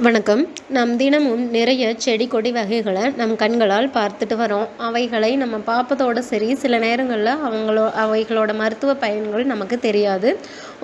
வணக்கம். நம் தினமும் நிறைய செடி கொடி வகைகளை நம் கண்களால் பார்த்துட்டு வரோம். அவைகளை நம்ம பார்ப்பதோடு சரி சில நேரங்களில் அவங்களோ அவைகளோட மருத்துவ பயன்கள் நமக்கு தெரியாது.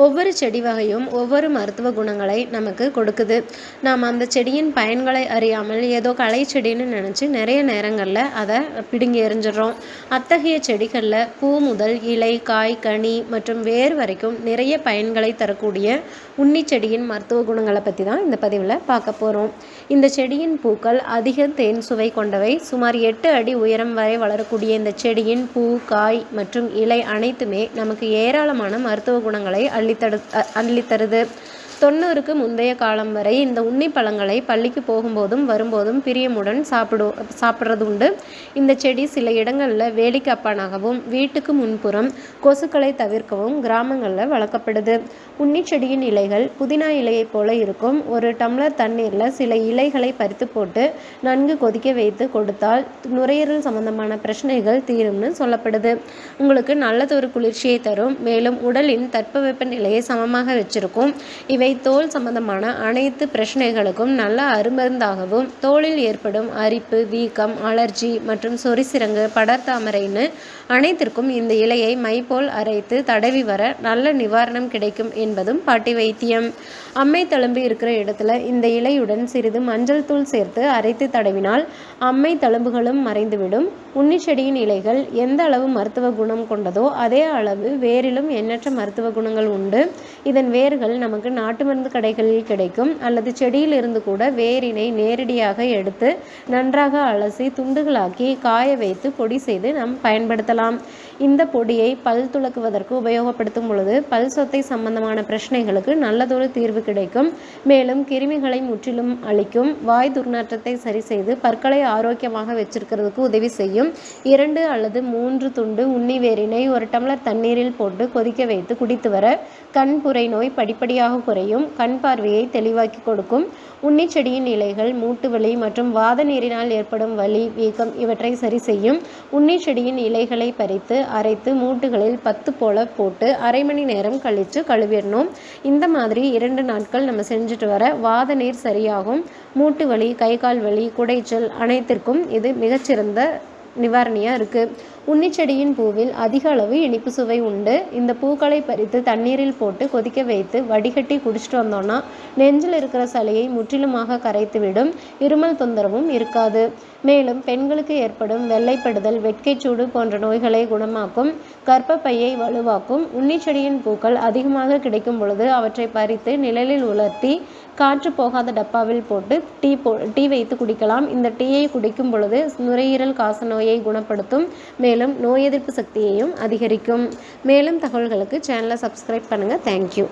ஒவ்வொரு செடி வகையும் ஒவ்வொரு மருத்துவ குணங்களை நமக்கு கொடுக்குது. நாம் அந்த செடியின் பயன்களை அறியாமல் ஏதோ களை செடின்னு நினச்சி நிறைய நேரங்களில் அதை பிடுங்கி எறிஞ்சிடுறோம். அத்தகைய செடிகளில் பூ முதல் இலை காய் கனி மற்றும் வேர் வரைக்கும் நிறைய பயன்களை தரக்கூடிய உன்னி செடியின் மருத்துவ குணங்களை பற்றி தான் இந்த பதிவில் பார்க்க பார்க்க போகிறோம் இந்த செடியின் பூக்கள் அதிக தேன் சுவை கொண்டவை. சுமார் எட்டு அடி உயரம் வரை வளரக்கூடிய இந்த செடியின் பூ காய் மற்றும் இலை அனைத்துமே நமக்கு ஏராளமான மருத்துவ குணங்களை அள்ளித்தடு அள்ளித்தருது. தொண்ணூறுக்கு முந்தைய காலம் வரை இந்த உண்ணி பழங்களை பள்ளிக்கு போகும்போதும் வரும்போதும் பிரியமுடன் சாப்பிடு சாப்பிட்றது உண்டு இந்த செடி சில இடங்களில் வேலிக்கப்பானாகவும் வீட்டுக்கு முன்புறம் கொசுக்களை தவிர்க்கவும் கிராமங்களில் வளர்க்கப்படுது. உண்ணி செடியின் இலைகள் புதினா இலையைப் போல இருக்கும். ஒரு டம்ளர் தண்ணீரில் சில இலைகளை பறித்து போட்டு நன்கு கொதிக்க வைத்து கொடுத்தால் நுரையீரல் சம்பந்தமான பிரச்சனைகள் தீரும்னு சொல்லப்படுது. உங்களுக்கு நல்லதொரு குளிர்ச்சியை தரும். மேலும் உடலின் தட்பவெப்ப நிலையை சமமாக வச்சிருக்கும். இவை தோல் சம்பந்தமான அனைத்து பிரச்சனைகளுக்கும் நல்ல அருமருந்தாகவும் தோலில் ஏற்படும் அரிப்பு வீக்கம் அலர்ஜி மற்றும் சொரிசிறங்கு படர்தாமரைன்னு அனைத்திற்கும் இந்த இலையை மைப்போல் அரைத்து தடவி வர நல்ல நிவாரணம் கிடைக்கும் என்பதும் பாட்டி வைத்தியம். அம்மை தழும்பு இருக்கிற இடத்துல இந்த இலையுடன் சிறிது மஞ்சள் தூள் சேர்த்து அரைத்து தடவினால் அம்மை தழும்புகளும் மறைந்துவிடும். உன்னிச்செடியின் இலைகள் எந்த அளவு மருத்துவ குணம் கொண்டதோ அதே அளவு வேரிலும் எண்ணற்ற மருத்துவ குணங்கள் உண்டு. இதன் வேர்கள் நமக்கு நாட்டு மருந்து கடைகளில் கிடைக்கும். அல்லது செடியில் இருந்து கூட வேரினை நேரடியாக எடுத்து நன்றாக அலசி துண்டுகளாக்கி காய வைத்து பொடி செய்து நாம் பயன்படுத்தலாம். இந்த பொடியை பல் துளக்குவதற்கு உபயோகப்படுத்தும் பொழுது பல் சொத்தை சம்பந்தமான பிரச்சனைகளுக்கு நல்லதொரு தீர்வு கிடைக்கும். மேலும் கிருமிகளை முற்றிலும் அளிக்கும் வாய் துர்நாற்றத்தை சரி செய்து பற்களை ஆரோக்கியமாக வச்சிருக்கிறதுக்கு உதவி செய்யும். இரண்டு அல்லது மூன்று துண்டு உண்ணி வேரினை ஒரு டம்ளர் தண்ணீரில் போட்டு கொதிக்க வைத்து குடித்து வர கண் புரை நோய் படிப்படியாக குறையும். கண் பார்வையை தெளிவாக்கி கொடுக்கும். உண்ணி செடியின் இலைகள் மூட்டு வலி மற்றும் வாத நீரினால் ஏற்படும் வலி வீக்கம் இவற்றை சரி செய்யும். உண்ணி செடியின் இலைகளை பறித்து அரைத்து மூட்டுகளில் பத்து போல போட்டு அரை மணி நேரம் கழித்து கழுவிடணும். இந்த மாதிரி இரண்டு நாட்கள் நம்ம செஞ்சுட்டு வர வாத நீர் சரியாகும். மூட்டு வலி கை கால் வலி குடைச்சல் அனைத்திற்கும் இது மிகச்சிறந்த நிவாரணியாக இருக்குது உன்னிச்செடியின் பூவில் அதிக அளவு இனிப்பு சுவை உண்டு. இந்த பூக்களை பறித்து தண்ணீரில் போட்டு கொதிக்க வைத்து வடிகட்டி குடிச்சிட்டு வந்தோம்னா நெஞ்சில் இருக்கிற சளியை முற்றிலுமாக கரைத்துவிடும். இருமல் தொந்தரவும் இருக்காது. மேலும் பெண்களுக்கு ஏற்படும் வெள்ளைப்படுதல் வெட்கைச்சூடு போன்ற நோய்களை குணமாக்கும் கர்ப்பப்பையை வலுவாக்கும் உன்னிச்செடியின் பூக்கள் அதிகமாக கிடைக்கும் பொழுது அவற்றை பறித்து நிழலில் உலர்த்தி காற்று போகாத டப்பாவில் போட்டு டீ போ டீ வைத்து குடிக்கலாம். இந்த டீயை குடிக்கும் பொழுது நுரையீரல் காசநோயை குணப்படுத்தும். மேலும் நோய் எதிர்ப்பு சக்தியையும் அதிகரிக்கும். மேலும் தகவல்களுக்கு சேனலை சப்ஸ்கிரைப் பண்ணுங்கள் தேங்க்யூ